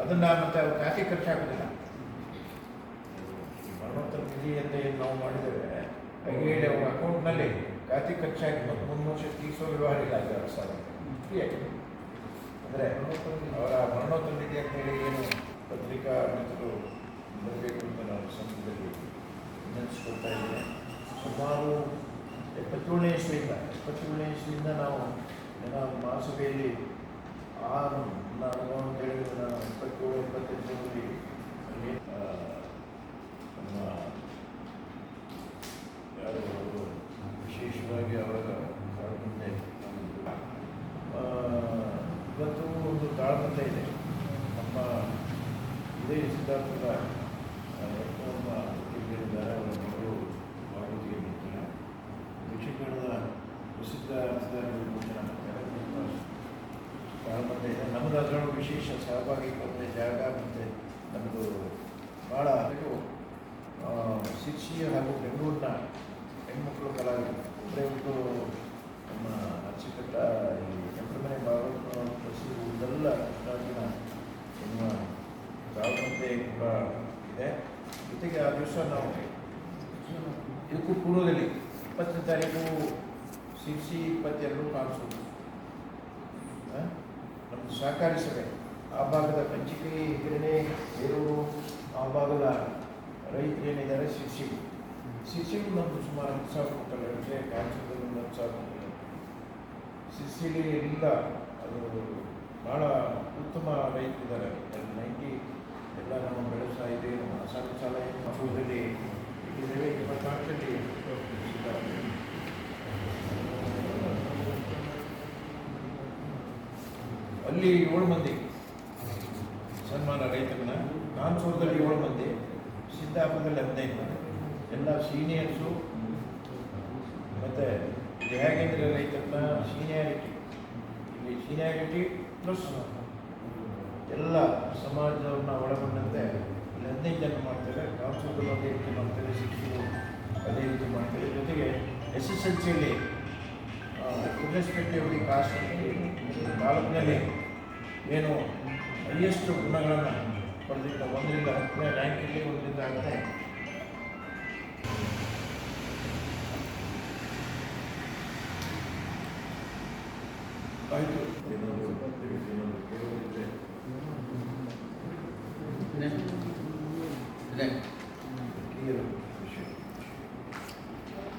ಅದನ್ನು ಮತ್ತೆ ಅವ್ರ ಖಾತೆ ಖರ್ಚಾಗೋದಿಲ್ಲ ಮರಣೋತ್ತರ ನಿಧಿ ಅಂತ ಏನು ನಾವು ಮಾಡಿದ್ದೇವೆ ಹೇಳಿ ಅವ್ರ ಅಕೌಂಟ್ನಲ್ಲಿ ಖಾತೆ ಖರ್ಚಾಗಿ ಮತ್ತು ಮುನ್ನೂರು ವರ್ಷ ತೀರಿಸೋ ವ್ಯವಹಾರ ಇಲ್ಲ ಅದು ಎರಡು ಸಾವಿರ ಅಂದರೆ ಅವರ ಮರಣೋತ್ತರ ನಿಧಿ ಅಂತ ಹೇಳಿ ಏನು ಪತ್ರಿಕಾ ಮಿತ್ರರು ಬರಬೇಕು ಅಂತ ನಾವು ಸಂಘದಲ್ಲಿ ನೆನೆಸ್ಕೊಳ್ತಾ ಇದ್ದೇವೆ. ಸುಮಾರು ಎಪ್ಪತ್ತೇಳನೇ ಇಸ್ವಿಯಿಂದ ಎಪ್ಪತ್ತೇಳನೇ ಇಸ್ವಿಯಿಂದ ನಾವು ಮಹಾಸಭೆಯಲ್ಲಿ ನಾನು ಅಂತ ಹೇಳಿದ್ರೆ ನಾನು ಇಪ್ಪತ್ತೇಳು ಇಪ್ಪತ್ತೆಂಟರಲ್ಲಿ ಆ, ನಮ್ಮ ಯಾರು ಅವರು ವಿಶೇಷವಾಗಿ ಅವರ ಮುಂದೆ ಆ, ಇವತ್ತು ಒಂದು ತಾಳ್ಮೆ ಇದೆ. ನಮ್ಮ ಇದೇ ಸಿದ್ಧಾರ್ಥದ ನಮ್ಮ ಹೇಳಿದ್ದಾರೆ ಅವರ ಮಗಳು ಮಾರುತಿಗೆ ಮಿತ್ರ ದಕ್ಷಿಣ ಕನ್ನಡದ ಪ್ರಸಿದ್ಧ ಅರ್ಥಧಾರಿಗಳು ತಾಳ್ಮತೆ ಇದೆ ನಮ್ಮದು ಅದರೊಳಗೆ ವಿಶೇಷ ಸಹಭಾಗಿತ್ವ ಜಾಗ ಮತ್ತು ನಮ್ಮದು ಭಾಳ ಶಿಕ್ಷಿ ಹಾಗೂ ಬೆಂಗಳೂರಿನ ಹೆಣ್ಮಕ್ಳು ಕಲಾವಿದರು ಒಬ್ಬರೇ ಒಂದು ನಮ್ಮ ಅಚ್ಚುಕಟ್ಟ ಈ ಚಂದ್ರಮನೆ ಪ್ರಸಿದ್ಧ ಇದೆಲ್ಲ ನಮ್ಮ ಎನ್ನುವ ತಾಳ್ಮತೆ ಕೂಡ ಇದೆ. ಜೊತೆಗೆ ಆ ದಿವಸ ನಾವು ಇದಕ್ಕೂ ಪೂರ್ವದಲ್ಲಿ ಇಪ್ಪತ್ತನೇ ತಾರೀಕು ಶಿರ್ಸಿ ಇಪ್ಪತ್ತೆರಡು ಕಾಣಿಸೋದು. ನಮ್ಮದು ಆ ಭಾಗದ ಪಂಚಿಕೆ ಹೆಗರಣೆ ಬೇರೂರು, ಆ ಭಾಗದ ರೈತರು ಏನಿದ್ದಾರೆ ಶಿರ್ಸಿ ಶಿರ್ಸಿಗೂ ನಮ್ಮದು ಸುಮಾರು ಹತ್ತು ಸಾವಿರ ಕೊಟ್ಟಲ್ಲ ಇರುತ್ತೆ ಕ್ಯಾನ್ಸರ್ದಲ್ಲಿ ಒಂದು ಹತ್ತು ಸಾವಿರ ಕೊಟ್ಟಲ್ಲ ಶಿರ್ಸಿಲಿ ಎಲ್ಲ ಅದು ಭಾಳ ಉತ್ತಮ ರೈತರಿದ್ದಾರೆ. ಅಲ್ಲಿ ಏಳು ಮಂದಿ. ಸನ್ಮಾನ ರೈತರನ್ನ ಕಾನ್ಪುರದಲ್ಲಿ ಏಳು ಮಂದಿ, ಸಿದ್ದಾಪುರದಲ್ಲಿ ಹದಿನೈದು ಮಂದಿ. ಎಲ್ಲ ಸೀನಿಯರ್ಸು ಮತ್ತು ಹೇಗೆಂದರೆ ರೈತರನ್ನ ಸೀನಿಯಾರಿಟಿ ಇಲ್ಲಿ ಸೀನಿಯಾರಿಟಿ ಪ್ಲಸ್ ಎಲ್ಲ ಸಮಾಜವನ್ನು ಒಳಗೊಂಡಂತೆ ಇಲ್ಲಿ ಹದಿನೈದು ಜನ ಮಾಡ್ತಾರೆ ಕಾನ್ಪುರದಲ್ಲಿ ಅದೇ ರೀತಿ ಮಾಡ್ತಾರೆ ಶಿಕ್ಷಕರು ಅದೇ ರೀತಿ ಮಾಡ್ತಾರೆ. ಜೊತೆಗೆ ಎಸ್ ಎಸ್ ಎಲ್ ಸಿಯಲ್ಲಿ ದಿ ಕಾಸ್ಟ್ ತಾಲೂಕಿನಲ್ಲಿ ಏನು ಹೈಯೆಸ್ಟ್ ಗುಣಗಳನ್ನು ಪಡೆದಿದ್ದ ಒಂದರಿಂದ ಹತ್ತನೇ ರ್ಯಾಂಕಲ್ಲಿ ಒಂದರಿಂದ ಹತ್ತನೇ ಆಯಿತು ಏನಾದರೂ